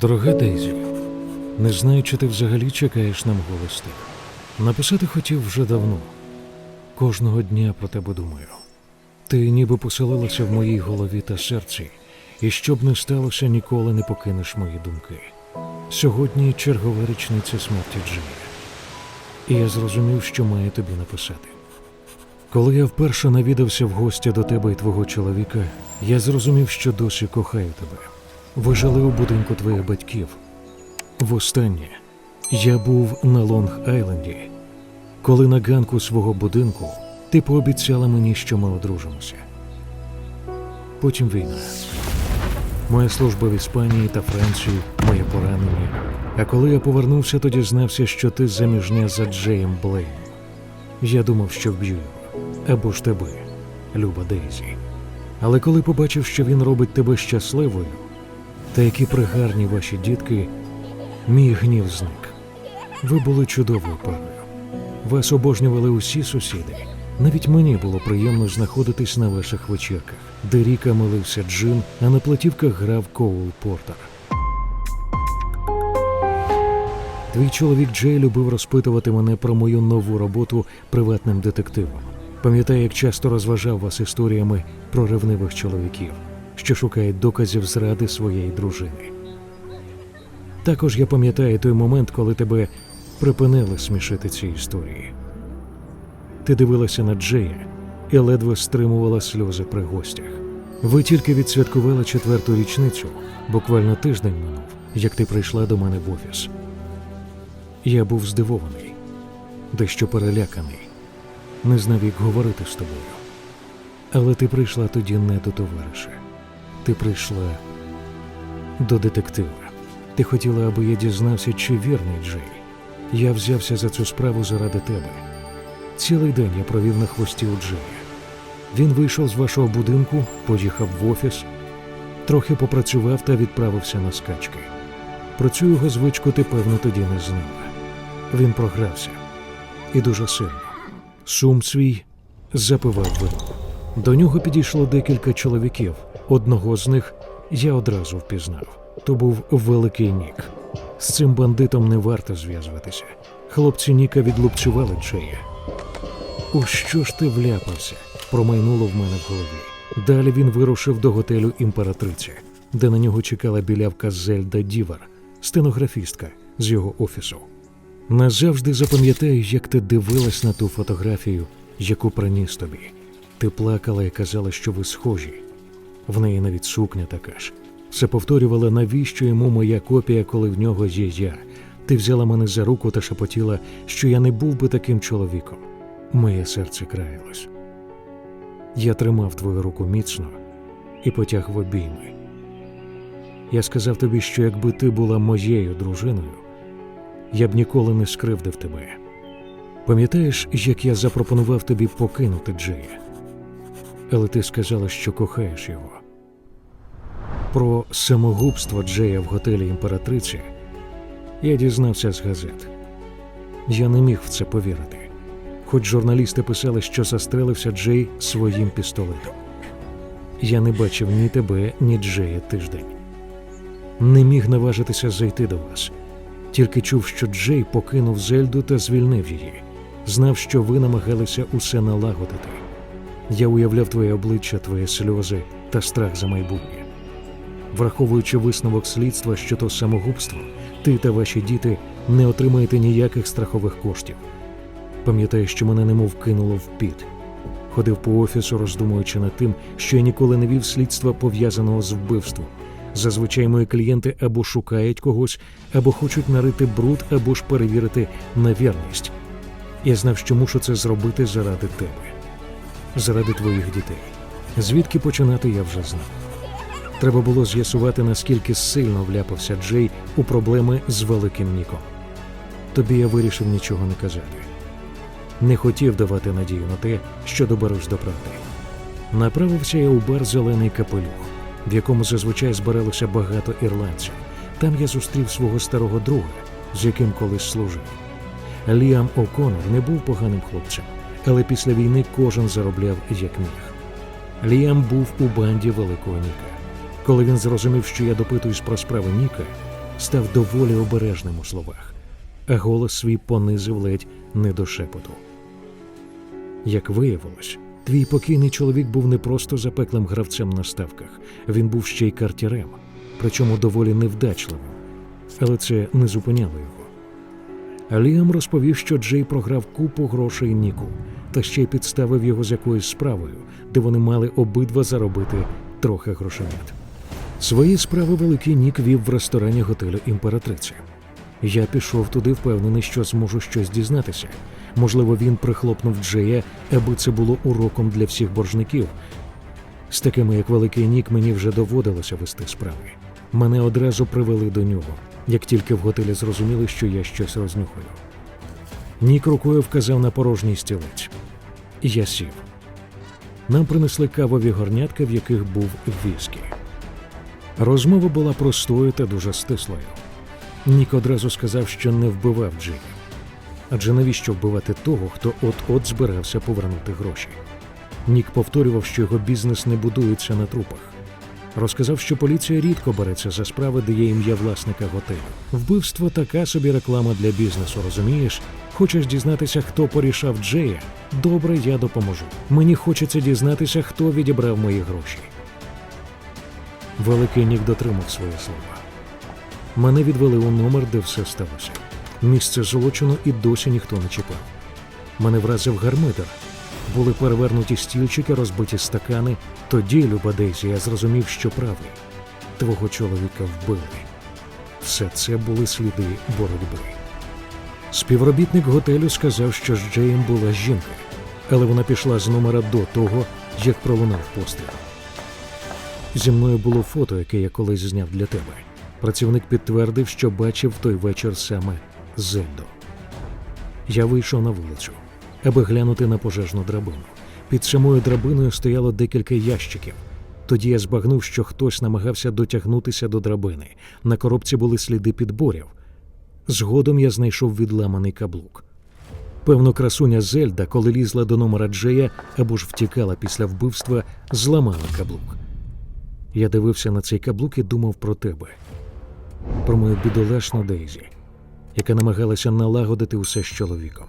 Дорога Дейзі, не знаю, чи ти взагалі чекаєш на мого листа. Написати хотів вже давно. Кожного дня про тебе думаю. Ти ніби поселилася в моїй голові та серці, і що б не сталося, ніколи не покинеш мої думки. Сьогодні чергова річниця смерті Джея. І я зрозумів, що маю тобі написати. Коли я вперше навідався в гості до тебе і твого чоловіка, я зрозумів, що досі кохаю тебе. Ви жили у будинку твоїх батьків. Востаннє я був на Лонг-Айленді, коли на ганку свого будинку ти пообіцяла мені, що ми одружимося. Потім війна. Моя служба в Іспанії та Франції, моє поранення. А коли я повернувся, то дізнався, що ти заміжня за Джеєм Блейном. Я думав, що вб'ю його або ж тебе, Люба Дейзі. Але коли побачив, що він робить тебе щасливою, та які пригарні ваші дітки, мій гнів зник. Ви були чудовою парою. Вас обожнювали усі сусіди. Навіть мені було приємно знаходитись на ваших вечірках, де ріка милився джин, а на платівках грав Коул Портер. Твій чоловік Джей любив розпитувати мене про мою нову роботу приватним детективом. Пам'ятаю, як часто розважав вас історіями про ревнивих чоловіків, що шукають доказів зради своєї дружини. Також я пам'ятаю той момент, коли тебе припинили смішити ці історії. Ти дивилася на Джея і ледве стримувала сльози при гостях. Ви тільки відсвяткували четверту річницю, буквально тиждень минув, як ти прийшла до мене в офіс. Я був здивований, дещо переляканий, не знав, як говорити з тобою. Але ти прийшла тоді не до товариша. Ти прийшла до детектива. Ти хотіла, аби я дізнався, чи вірний Джей. Я взявся за цю справу заради тебе. Цілий день я провів на хвості у Джея. Він вийшов з вашого будинку, поїхав в офіс, трохи попрацював та відправився на скачки. Про цю його звичку ти, певно, тоді не знала. Він програвся. І дуже сильно. Сум свій запивав вино. До нього підійшло декілька чоловіків. Одного з них я одразу впізнав. То був великий Нік. З цим бандитом не варто зв'язуватися. Хлопці Ніка відлупцювали Джея. У що ж ти вляпався? промайнуло в мене в голові. Далі він вирушив до готелю імператриця, де на нього чекала білявка Зельда Дівар, стенографістка з його офісу. Назавжди запам'ятаю, як ти дивилась на ту фотографію, яку приніс тобі. Ти плакала і казала, що ви схожі. В неї навіть сукня така ж. Все повторювала, навіщо йому моя копія, коли в нього є я. Ти взяла мене за руку та шепотіла, що я не був би таким чоловіком. Моє серце краялось. Я тримав твою руку міцно і потяг в обійми. Я сказав тобі, що якби ти була моєю дружиною, я б ніколи не скривдив тебе. Пам'ятаєш, як я запропонував тобі покинути Джея? Але ти сказала, що кохаєш його. Про самогубство Джея в готелі імператриці я дізнався з газет. Я не міг в це повірити, хоч журналісти писали, що застрелився Джей своїм пістолетом. Я не бачив ні тебе, ні Джея тиждень. Не міг наважитися зайти до вас. Тільки чув, що Джей покинув Зельду та звільнив її. Знав, що ви намагалися усе налагодити. Я уявляв твоє обличчя, твої сльози та страх за майбутнє. Враховуючи висновок слідства, що то самогубство, ти та ваші діти не отримаєте ніяких страхових коштів. Пам'ятаю, що мене немов кинуло в піт. Ходив по офісу, роздумуючи над тим, що я ніколи не вів слідства пов'язаного з вбивством. Зазвичай мої клієнти або шукають когось, або хочуть нарити бруд, або ж перевірити на вірність. Я знав, що мушу це зробити заради тебе, заради твоїх дітей. Звідки починати я вже знав. Треба було з'ясувати, наскільки сильно вляпався Джей у проблеми з великим Ніком. Тобі я вирішив нічого не казати. Не хотів давати надію на те, що доберусь до правди. Направився я у бар Зелений капелюх, в якому зазвичай збиралося багато ірландців. Там я зустрів свого старого друга, з яким колись служив. Ліам О'Коннор не був поганим хлопцем, але після війни кожен заробляв як міг. Ліам був у банді Великого Ніка. Коли він зрозумів, що я допитуюсь про справи Ніка, став доволі обережним у словах, а голос свій понизив ледь не до шепоту. Як виявилось, твій покійний чоловік був не просто запеклим гравцем на ставках, він був ще й картярем, причому доволі невдачливим. Але це не зупиняло його. Ліам розповів, що Джей програв купу грошей Ніку, та ще й підставив його з якоюсь справою, де вони мали обидва заробити трохи грошенят. Свої справи великий Нік вів в ресторані готелю імператриця. Я пішов туди, впевнений, що зможу щось дізнатися. Можливо, він прихлопнув Джея, аби це було уроком для всіх боржників. З такими, як великий Нік, мені вже доводилося вести справи. Мене одразу привели до нього, як тільки в готелі зрозуміли, що я щось рознюхаю. Нік рукою вказав на порожній стілець. Я сів. Нам принесли кавові горнятка, в яких був віскі. Розмова була простою та дуже стислою. Нік одразу сказав, що не вбивав Джея. Адже навіщо вбивати того, хто от-от збирався повернути гроші? Нік повторював, що його бізнес не будується на трупах. Розказав, що поліція рідко береться за справи, де є ім'я власника готелю. Вбивство така собі реклама для бізнесу, розумієш? Хочеш дізнатися, хто порішав Джея? Добре, я допоможу. Мені хочеться дізнатися, хто відібрав мої гроші. Великий Нік дотримав своє слова. Мене відвели у номер, де все сталося. Місце злочину і досі ніхто не чіпав. Мене вразив гармидер. Були перевернуті стільчики, розбиті стакани. Тоді, Люба Дейзі, я зрозумів, що правий. Твого чоловіка вбили. Все це були сліди боротьби. Співробітник готелю сказав, що з Джеєм була жінка, але вона пішла з номера до того, як пролунав постріл. Зі мною було фото, яке я колись зняв для тебе. Працівник підтвердив, що бачив той вечір саме Зельду. Я вийшов на вулицю, аби глянути на пожежну драбину. Під самою драбиною стояло декілька ящиків. Тоді я збагнув, що хтось намагався дотягнутися до драбини. На коробці були сліди підборів. Згодом я знайшов відламаний каблук. Певно, красуня Зельда, коли лізла до номера Джея або ж втікала після вбивства, зламала каблук. Я дивився на цей каблук і думав про тебе, про мою бідолашну Дейзі, яка намагалася налагодити усе з чоловіком.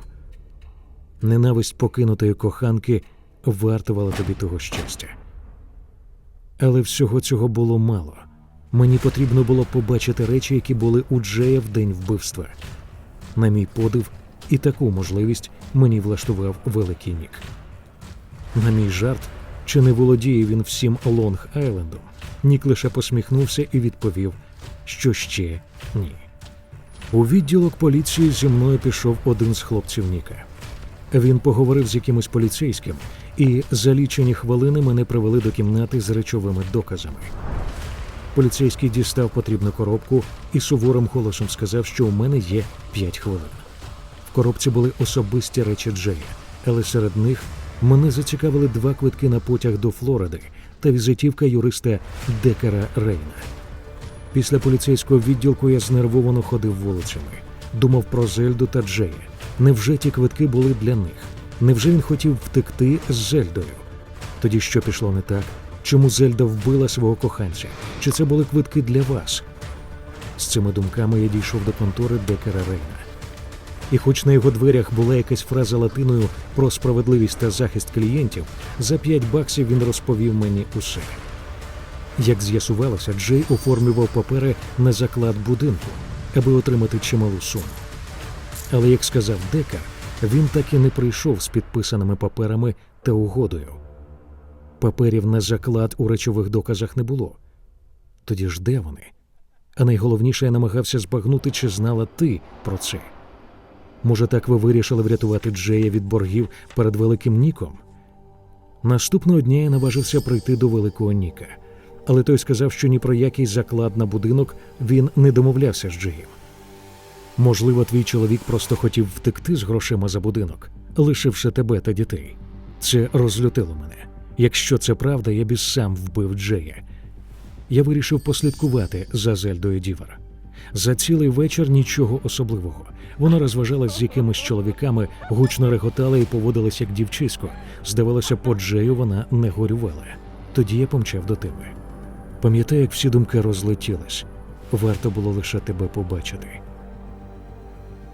Ненависть покинутої коханки вартувала тобі того щастя. Але всього цього було мало. Мені потрібно було побачити речі, які були у Джея в день вбивства. На мій подив, і таку можливість мені влаштував великий нік. На мій жарт, чи не володіє він всім Лонг Айлендом, Нік лише посміхнувся і відповів, що ще ні. У відділок поліції зі мною пішов один з хлопців Ніка. Він поговорив з якимось поліцейським, і за лічені хвилини мене привели до кімнати з речовими доказами. Поліцейський дістав потрібну коробку і суворим голосом сказав, що у мене є 5 хвилин. В коробці були особисті речі Джея, але серед них мене зацікавили два квитки на потяг до Флориди та візитівка юриста Декера Рейна. Після поліцейського відділку я знервовано ходив вулицями, думав про Зельду та Джея. Невже ті квитки були для них? Невже він хотів втекти з Зельдою? Тоді що пішло не так? Чому Зельда вбила свого коханця? Чи це були квитки для вас? З цими думками я дійшов до контори Декера Рейна. І хоч на його дверях була якась фраза латиною про справедливість та захист клієнтів, за 5 баксів він розповів мені усе. Як з'ясувалося, Джей оформлював папери на заклад будинку, аби отримати чималу суму. Але, як сказав Дека, він так і не прийшов з підписаними паперами та угодою. Паперів на заклад у речових доказах не було. Тоді ж де вони? А найголовніше я намагався збагнути, чи знала ти про це. Може, так ви вирішили врятувати Джея від боргів перед Великим Ніком? Наступного дня я наважився прийти до Великого Ніка, але той сказав, що ні про який заклад на будинок він не домовлявся з Джеєм. Можливо, твій чоловік просто хотів втекти з грошима за будинок, лишивши тебе та дітей. Це розлютило мене. Якщо це правда, я б сам вбив Джея. Я вирішив послідкувати за Зельдою Дівер. За цілий вечір нічого особливого. Вона розважалась з якимись чоловіками, гучно реготала і поводилась як дівчисько. Здавалося, по Джею вона не горювала. Тоді я помчав до тебе. Пам'ятаю, як всі думки розлетілись. Варто було лише тебе побачити.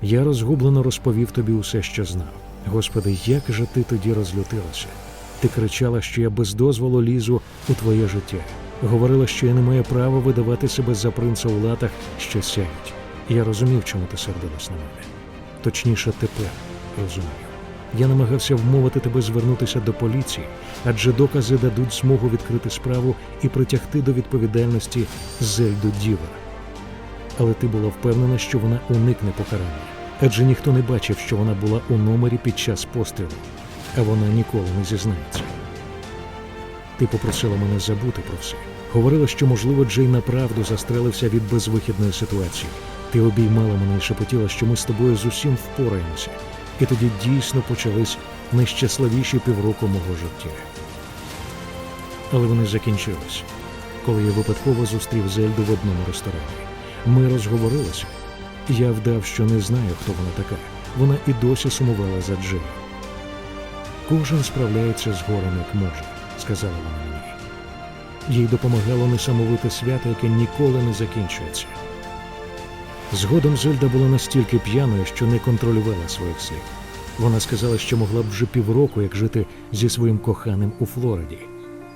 Я розгублено розповів тобі усе, що знав. Господи, як же ти тоді розлютилася? Ти кричала, що я без дозволу лізу у твоє життя. Говорила, що я не маю права видавати себе за принца у латах, що сяють. Я розумів, чому ти сердилась на мене. Точніше, тепер розумію. Я намагався вмовити тебе звернутися до поліції, адже докази дадуть змогу відкрити справу і притягти до відповідальності Зельду Діва. Але ти була впевнена, що вона уникне покарання, адже ніхто не бачив, що вона була у номері під час пострілу, а вона ніколи не зізнається. Ти попросила мене забути про все. Говорила, що, можливо, Джей направду застрелився від безвихідної ситуації. Ти обіймала мене і шепотіла, що ми з тобою з усім впораємося. І тоді дійсно почались найщасливіші півроку мого життя. Але вони закінчились, коли я випадково зустрів Зельду в одному ресторані. Ми розговорилися. Я вдав, що не знаю, хто вона така. Вона і досі сумувала за Джею. Кожен справляється з горем, як може, сказала вона мені. Їй допомагало несамовите свято, яке ніколи не закінчується. Згодом Зельда була настільки п'яною, що не контролювала своїх слів. Вона сказала, що могла б вже півроку, як жити зі своїм коханим у Флориді,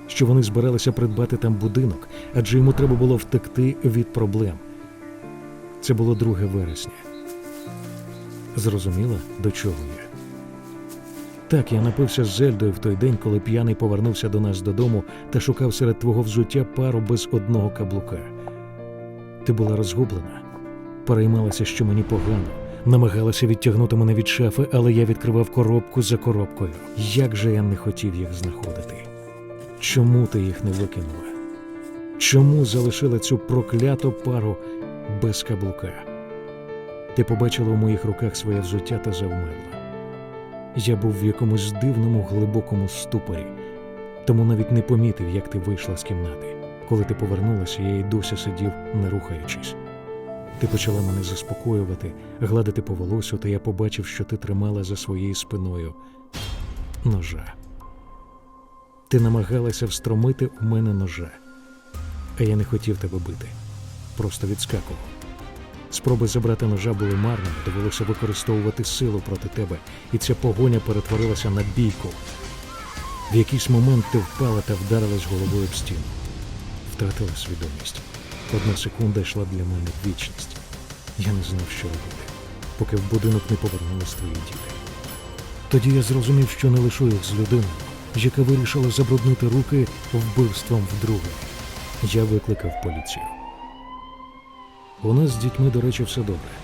що вони збиралися придбати там будинок, адже йому треба було втекти від проблем. Це було 2 вересня. Зрозуміла, до чого я? Так, я напився з Зельдою в той день, коли п'яний повернувся до нас додому та шукав серед твого взуття пару без одного каблука. Ти була розгублена, переймалася, що мені погано, намагалася відтягнути мене від шафи, але я відкривав коробку за коробкою. Як же я не хотів їх знаходити? Чому ти їх не викинула? Чому залишила цю прокляту пару без каблука? Ти побачила у моїх руках своє взуття та завмерла. Я був в якомусь дивному глибокому ступорі, тому навіть не помітив, як ти вийшла з кімнати. Коли ти повернулася, я й досі сидів, не рухаючись. Ти почала мене заспокоювати, гладити по волосю, та я побачив, що ти тримала за своєю спиною ножа. Ти намагалася встромити у мене ножа, а я не хотів тебе бити, просто відскакував. Спроби забрати ножа були марними, довелося використовувати силу проти тебе, і ця погоня перетворилася на бійку. В якийсь момент ти впала та вдарилась головою в стіну. Втратила свідомість. Одна секунда йшла для мене вічність. Я не знав, що робити, поки в будинок не повернулись твої діти. Тоді я зрозумів, що не лишу їх з людиною, яка вирішила забруднити руки вбивством вдруге. Я викликав поліцію. У нас з дітьми, до речі, все добре.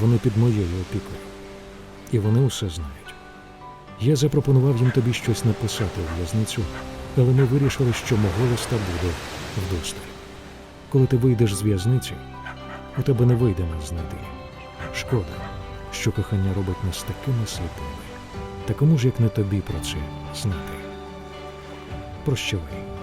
Вони під моєю опікою. І вони усе знають. Я запропонував їм тобі щось написати у в'язницю, але ми вирішили, що мого листа буде вдосталь. Коли ти вийдеш з в'язниці, у тебе не вийде нас знайти. Шкода, що кохання робить нас такими сліпими. Та кому ж як не тобі про це знати? Прощавай.